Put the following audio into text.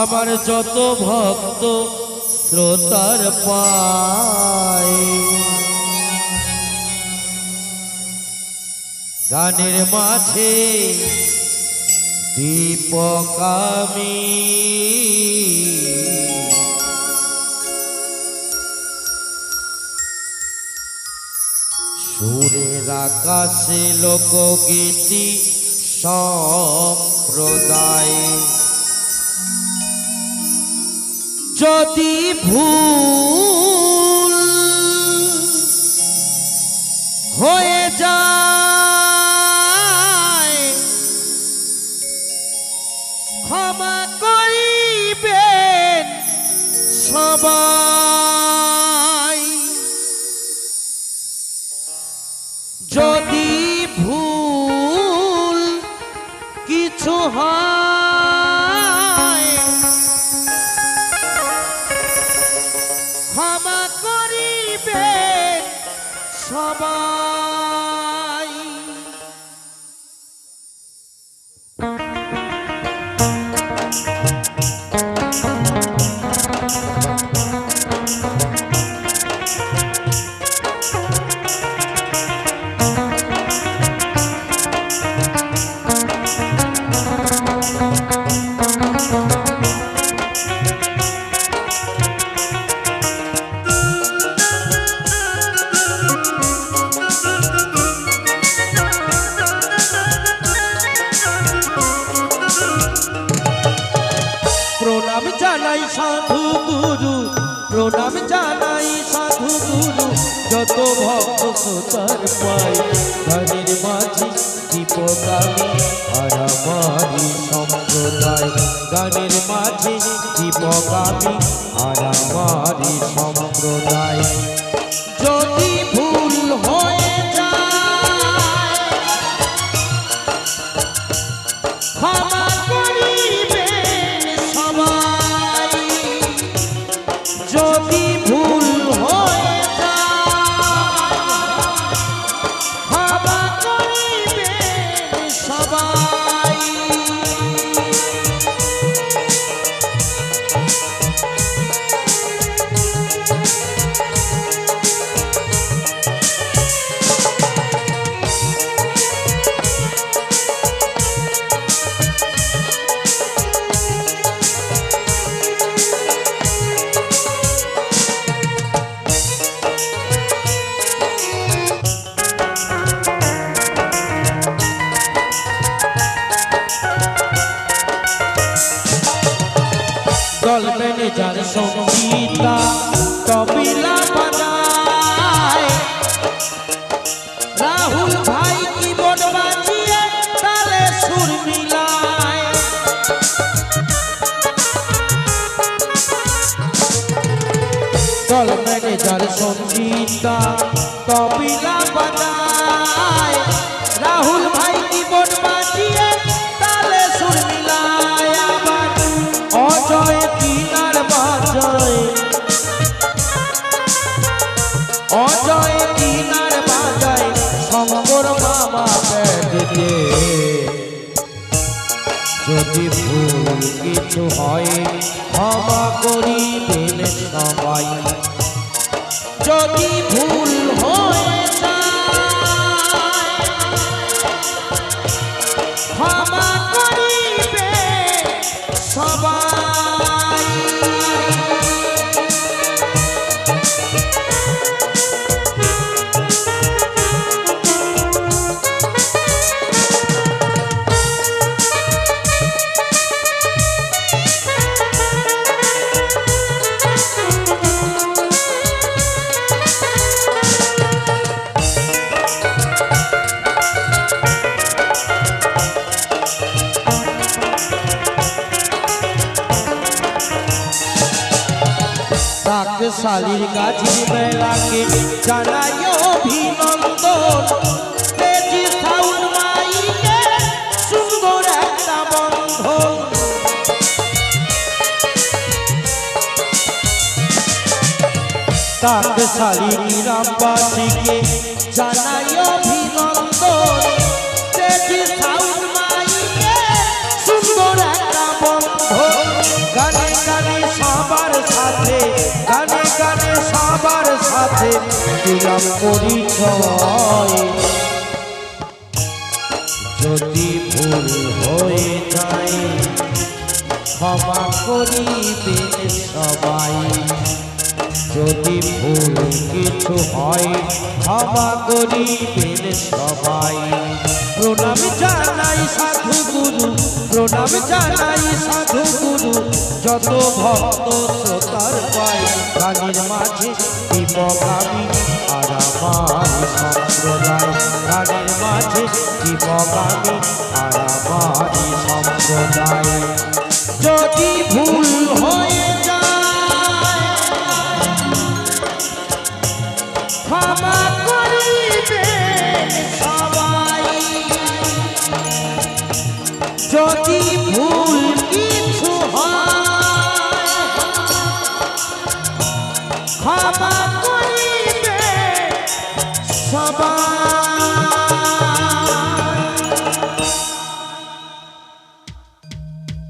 আমার যত ভক্ত শ্রোতার পায়। গানের মাঝে দীপকামি সুরের আকাশে লোকগীতি সম্প্রদায়। যদি ভুল প্রণাম জানাই সাধু গুরু, প্রণাম জানাই সাধু গুরু। যত ভক্ত সোতার পাই গানের মাঝি দীপকামি হারামারি সম্প্রদায়। গানের মাঝে দীপকামি হারামারি সম্প্রদায়। যদি দল ম্যানেজার সঙ্গীতা বাজায় রাহুল ভাই দল ম্যানেজার সঙ্গীতা তবিলা বাজায় রাহুল ভাই কিবোর্ড বাজিয়ে যদি ভুল কিছু হয় ক্ষমা করিবেন সবাই। যদি ভুল হয়ে শালির কাছে বেলাকে জানাই অভিনন্দন। সুন্দর একটা শালির রামবাসীকে দিলাম পরিচয়। যদি ভুল হয়ে যায়, ক্ষমা করিবেন সবাই। যদি ভুল কিছু হয়, ক্ষমা করিবেন সবাই। প্রণাম জানাই সাধু গুরু, প্রণাম জানাই সাধু গুরু। যত ভক্ত শ্রোতার পাই গানের মাঝে বিপগামী আর আমার সম্প্রদায়। গানের মাঝে বিপগামী আর আমার সম্প্রদায়। যদি ভুল হয়ে যায়, ক্ষমা করিবে সবাই। যদি ভুল কিছু হয়, ক্ষমা